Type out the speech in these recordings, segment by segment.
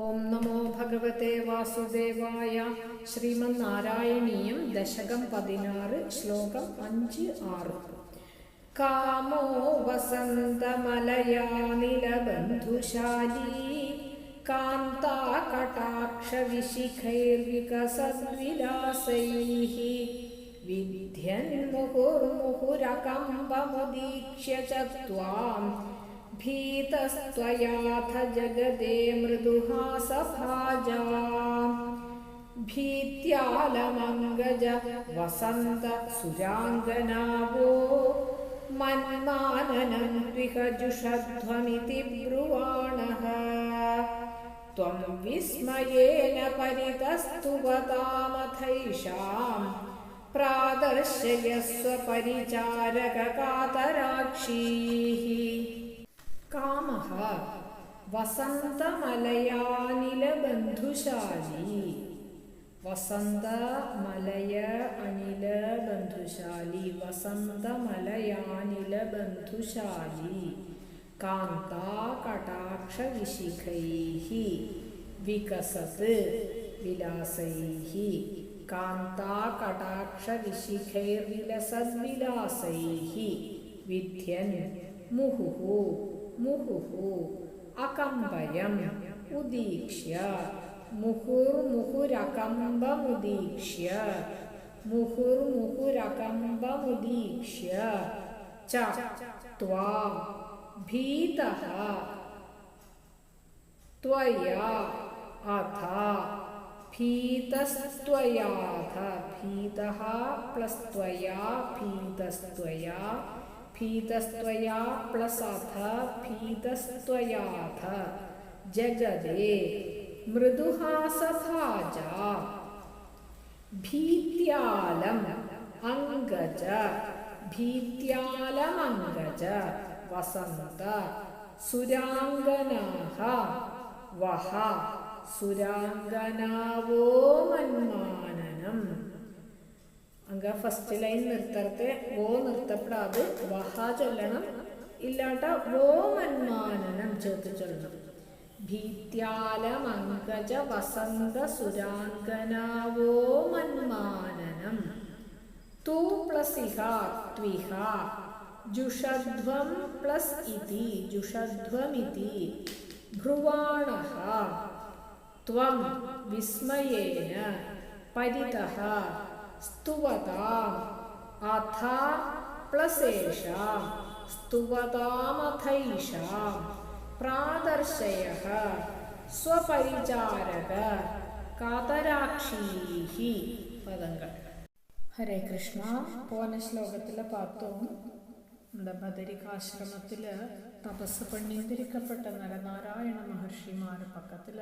ഓം നമോ ഭഗവതേ വാസുദേവായ. ശ്രീമന്നാരായണീയം ദശകം പതിനാറ് ശ്ലോകം അഞ്ച് ആറ്. കാമോ വസന്തമലയാനിലബന്ധുശാലീ. കാന്താകടാക്ഷവിശിഖൈർവികസദ്വിലാസൈः വിദ്ധ്യന്മുഹുർമുഹുരകമ്പമുദീക്ഷ്യ ച भीतस्त्वयाथ जगदे मृदुहासभाजा भीत्यालमङ्गज वसन्त सुराङ्गनावो मन्माननं त्विह जुषध्वमिति ब्रुवाणः। त्वं विस्मयेन परितस्तुवतामथैषाम् प्रादर्शयस्व परिचारककातराक्षीः। കാമഹ വസന്തമലയാനിലബന്ധുശാലി വസന്തമലയ അനിലബന്ധുശാലി വസന്തമലയാനിലബന്ധുശാലി കാന്താകടാക്ഷവിശിഖൈः വികസത് വിലാസൈः കാന്താകടാക്ഷവിശിഖൈർവിലസദ്വിലാസൈः വിദ്യൻ മുഹുഹു मुहुः अकम्बयम् उदीक्ष्य। मुहुर्मुहुरकम्बमुदीक्ष्य। मुहुर्मुहुरकम्बमुदीक्ष्य। च त्वा भीतः त्वया अथ भीतस्त्वयाथ भीतः प्लस् त्वया भीतस्त्वया फीतस्त्वया प्लसाथ फीतस्त्वयाथ जगदे मृदुहासथा जा भीत्यालम् अङ्गज भीत्यालमङ्गज। वसन्त सुराङ्गनाः। वः सुराङ्गनावो मन्माननम्। അങ്ക ഫസ്റ്റ് ലൈൻ നിർത്തത്തെ ഓ നിർത്തപ്പെടാതെ വഹ ചൊല്ലണം ഇല്ലാട്ട ഓ മന്മാനനം ചേർത്ത് ചൊല്ലണം ഭീത്യാലമങ്കജ വസന്ത സുരാംഗനാവോ മന്മാനനം തൂ പ്ലസ് ഇഹ ത്വിഹ ജുഷധ്വം പ്ലസ് ഇതി ജുഷധ്വമിതി ഭ്രുവാണഃ त्वं विस्मयेन परितः സ്തുവതാം അഥ പ്ലസേഷാം സ്തുവതാമഥൈഷാം പ്രാദർശയ സ്വപരിചാരക കാതരാക്ഷീഹി പദങ്ങൾ. ഹരേ കൃഷ്ണ പോന ശ്ലോകത്തിലെ പാത്തവും എന്താ ബദരികാശ്രമത്തിൽ തപസ് പണ്ഡിതരിക്കപ്പെട്ട നരനാരായണ മഹർഷിമാരുടെ പക്കത്തിൽ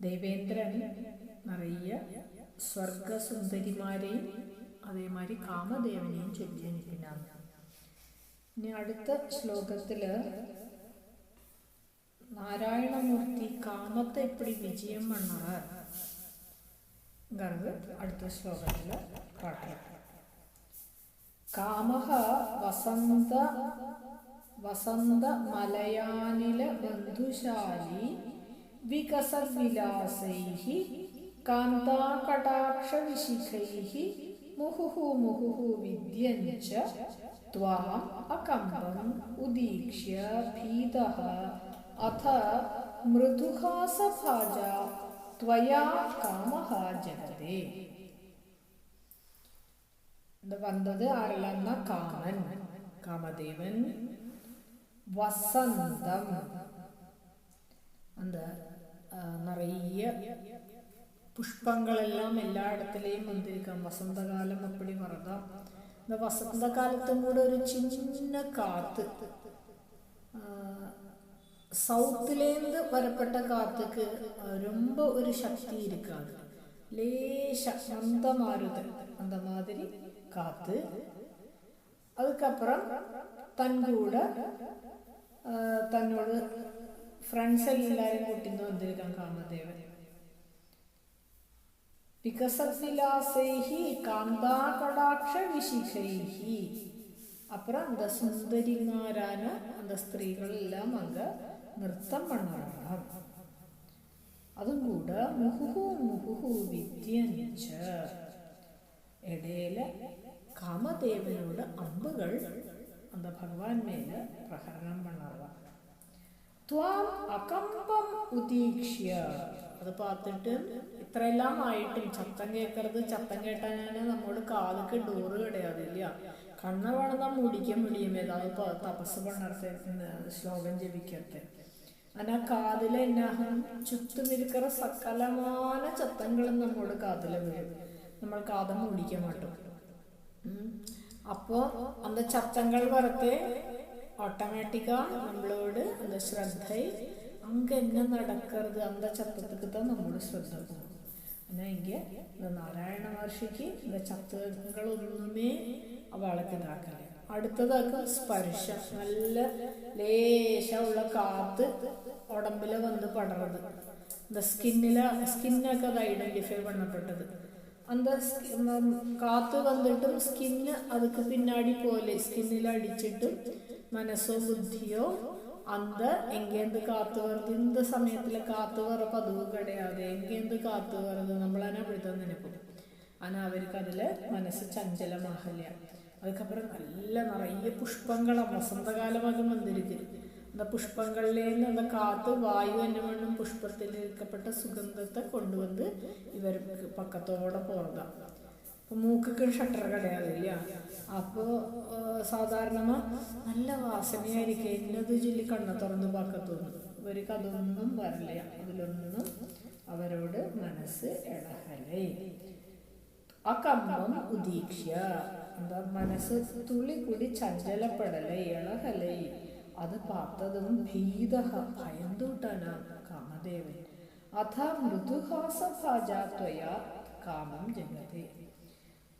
ദേവേന്ദ്രൻ നിറയെ സ്വർഗസുന്ദരിമാരെയും അതേമാതിരി കാമദേവനെയും ചൊല്ലിയനിപ്പിനാണ് ഇനി അടുത്ത ശ്ലോകത്തിൽ നാരായണമൂർത്തി കാമത്തെ എപ്പടി വിജയം പണ്ണാറ് ഗർവ് അടുത്ത ശ്ലോകത്തിൽ പറയാം കാമഹ വസന്ത വസന്ത മലയാനില ബന്ധുശാലി विकसद्विलासैः कान्ताकटाक्षविशिखैः, मुहुः मुहुः विद्यञ्च त्वाम् अकम्पम् उदीक्ष्य भीतः। अथ मृदुहासभाजा त्वया कामः जगते വന്നത് ആരല്ലെന്ന அந்த நிறைய புஷ்பங்களெல்லாம் எல்லா இடத்துலையும் வந்திருக்கான் வசந்தகாலம் அப்படி வரதான் இந்த வசந்த காலத்தும் கூட ஒரு சின்ன காத்து சவுத்துலேருந்து வரப்பட்ட காத்துக்கு ரொம்ப ஒரு சக்தி இருக்காது லேச மந்த மாறுதல் அந்த மாதிரி காத்து அதுக்கப்புறம் தன் கூட தன்னோட ഫ്രണ്ട്സ് എല്ലാവരും കൂട്ടിന്ന് വന്നിരിക്കാം കാമദേവൻ വികസവിലാസൈഹി കാന്താകടാക്ഷ വിശിഷൈഹി അപ്പുറം അന്ത സുന്ദരിമാരാണ് അന്ത സ്ത്രീകളെല്ലാം അങ്ക നൃത്തം പണമാണ് അതും കൂടെ മുഹുഹു മുഹുഹു വിദ്യഞ്ച. ഇടയിൽ കാമദേവനോട് അമ്പുകൾ അന്ത ഭഗവാൻ മേലെ പ്രഹരണം പണർവാണ് ത്വാം അകമ്പം ഉദീക്ഷ്യ. അത് പാർത്തിട്ട് ഇത്രയെല്ലാം ആയിട്ടും ചത്തം കേൾക്കരുത് ചത്തം കേട്ടാൽ നമ്മോട് കാലക്ക് ഡോറ് കിടയാതില്ല കണ്ണ വേണം മുടിക്കും മുടിയും ഏതാ തപസ് പണർത്തെ ശ്ലോകം ജപിക്കട്ടെ അങ്ങനെ കാതിലെ എന്നാഹം ചുറ്റുമിരിക്കറ സകലമായ ചത്തങ്ങളും നമ്മോട് കാതിലെ വരും നമ്മൾ കാതം മുടിക്കാൻ മാട്ടും. അപ്പോ അന്ന് ചത്തങ്ങൾ വരത്തെ ഓട്ടോമാറ്റിക്ക നമ്മളോട് എന്താ ശ്രദ്ധയിൽ അങ്ങ് എന്നെ നടക്കരുത് അന്ത ചത്തത്തേക്ക് തന്നെ നമ്മുടെ ശ്രദ്ധ പോകും എന്നെങ്കിൽ ഇത് നാരായണ മഹർഷിക്ക് ഇത് ചത്തങ്ങളൊന്നുമേ അവളൊക്കെ ഇതാക്കില്ല അടുത്തതൊക്കെ സ്പർശം. നല്ല ലേശമുള്ള കാത്ത് ഉടമ്പിൽ വന്ന് പടർന്നത് എന്താ സ്കിന്നിലെ സ്കിന്നൊക്കെ അത് ஐடென்டிஃபை பண்ணப்பட்டது அந்த കാത്ത് വന്നിട്ടും സ്കിന്ന് அதுக்கு പിന്നാടി പോലെ സ്കിന്നിൽ അടിച്ചിട്ടും മനസ്സോ ബുദ്ധിയോ அந்த எங்கேருந்து காத்து வருது இந்த சமயத்துல காத்து வர பதுவு கிடையாது எங்கேருந்து காத்து வருது நம்மளான அப்படித்தான் நினைப்போம் ஆனா அவருக்கு அதுல மனசு சஞ்சலமாகல அதுக்கப்புறம் நல்ல நிறைய புஷ்பங்களா வசந்தகாலமாக வந்திருக்கு அந்த புஷ்பங்கள்லேருந்து அந்த காத்து வாயு என்ன பண்ணும் புஷ்பத்தில் இருக்கப்பட்ட சுகந்தத்தை கொண்டு வந்து இவருக்கு பக்கத்தோட போறதா ഇപ്പോൾ മൂക്കൊക്കെ ഷട്ടർ കടയാളില്ല അപ്പോൾ സാധാരണ നല്ല വാസനയായിരിക്കും. എന്നത് ചൊല്ലി കണ്ണ തുറന്ന് പാക്കത്തോന്നു. ഇവർക്ക് അതൊന്നും വരില്ല. അതിലൊന്നും അവരോട് മനസ്സ് ഇളഹലേ ആ കമ്പം ഉദീക്ഷ എന്താ മനസ്സ് തുള്ളി കൂടി ചഞ്ചലപ്പെടലേ ഇളകലേ അത് പാത്തതും ഭീത ഭയന്തൂട്ടന കാമദേവൻ. അഥ മൃദുഹാസഭാജാത്വയ കാമം ജനതേ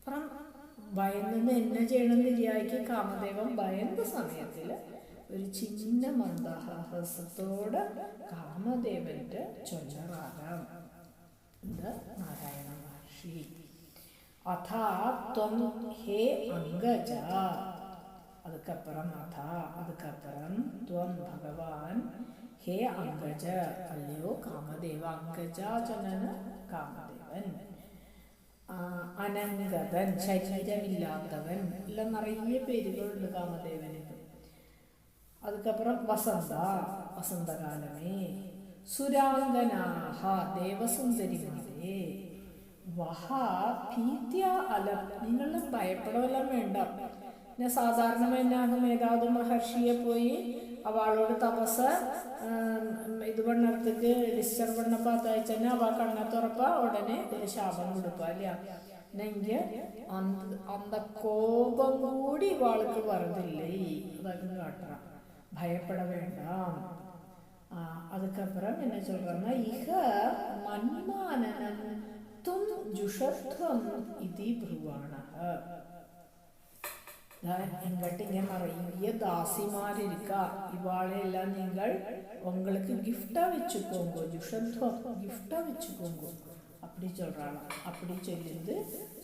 അപ്പുറം ഭയന്ന് എന്നെ ചെയ്യണമെന്ന് വിചാരിക്കും. കാമദേവൻ ഭയന്ന സമയത്തിൽ ഒരു ചിന്ന മന്ദഹാസത്തോട് കാമദേവന്റെ ചൊല്ലറാകാം. ഇത് നാരായണ മഹർഷി. അഥാ ത്വം ഹേ അംഗജ. അതുക്കപ്പുറം അഥാ അതുക്കപ്പുറം ത്വം ഭഗവാൻ ഹേ അംഗജ. അല്ലയോ കാമദേവ അംഗജ ചൊല്ലന് കാമദേവൻ. ആ, അനങ്കതൻ ശരീരമില്ലാത്തവൻ എല്ലാം നിറയെ പേരുകളുണ്ട് കാമദേവന്. അതുക്കപ്പുറം വസന്ത വസന്തകാലമേ. സുരാംഗനാഹ ദേവസുന്ദരിമാരെ. വഹ ഭീത്യ അല. നിങ്ങളെ ഭയപ്പെടവെല്ലാം വേണ്ട. ഞാൻ സാധാരണ എന്നാകും ഏതാതും മഹർഷിയെ പോയി അവളോട് തപസ് ഇത് പണ്ണത്തേക്ക് ഡിസ്റ്റർബ് പണ്ണപ്പാത്തയച്ചെന്നെ അവ കണ്ണത്തുറപ്പ ഉടനെ ഇതിന് ശാപം കൊടുക്കുക അല്ല? എന്നെങ്കിൽ അന്ത കോപം കൂടി ഇവാൾക്ക് വരുന്നില്ലേ? അതൊക്കെ കാട്ടണം. ഭയപ്പെട വേണ്ട. അതുക്കപ്പുറം എന്നെ ചൊല്ലുന്ന. ഇഹ മന്മാനനം തും ജുഷത്വം ഇതി ഭ്രുവാണ ஜுஷத்வம் இது ப்ருவாணக எங்கிட்ட இங்க நிறைய தாசிமார் இருக்கா இவாளையெல்லாம் நீங்கள் உங்களுக்கு கிஃப்டா வச்சுக்கோங்க ஜுஷத்வம் கிஃப்டா வச்சுக்கோங்க அப்படி சொல்றாளாம் அப்படி சொல்லிருந்து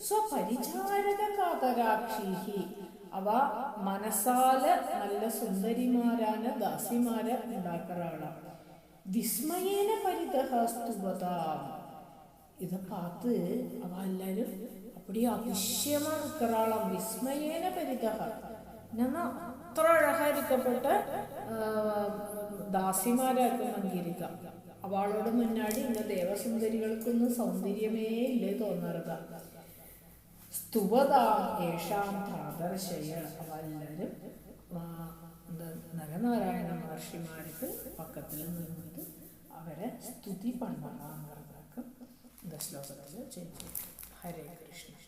സ്വപരിചാരക കാതരാക്ഷീഹി അവ മനസ്സാല നല്ല സുന്ദരിമാരാന ദാസിമാരെ ഉണ്ടാക്കറാളാണ് വിസ്മയേന പരിതഹ സ്തുവതാം இதை பார்த்து அவ எல்லாரும் அப்படியே அதிசயமா இருக்கிறாளாம் விஸ்மயேன பெரிதக என்னன்னா അത്ര അഴകായിരിക്കപ്പെട്ട ദാസിമാരാക്കും അംഗീകരിക്ക അവളോട് മുന്നാടി ഇന്ന ദേവസുന്ദരികൾക്കൊന്നും സൗന്ദര്യമേ ഇല്ലേ തോന്നരുത സ്തുവതാം യേഷാം പ്രാദർശയ അവ എല്ലാവരും ആ, എന്താ നരനാരായണ മഹർഷിമാർക്ക് പക്കത്തിൽ നിന്നിട്ട് അവരെ സ്തുതി പണ്ണാന്നതാക്കും இந்த ஸ்லோகத்தில் செஞ்சு ഹരേ കൃഷ്ണ.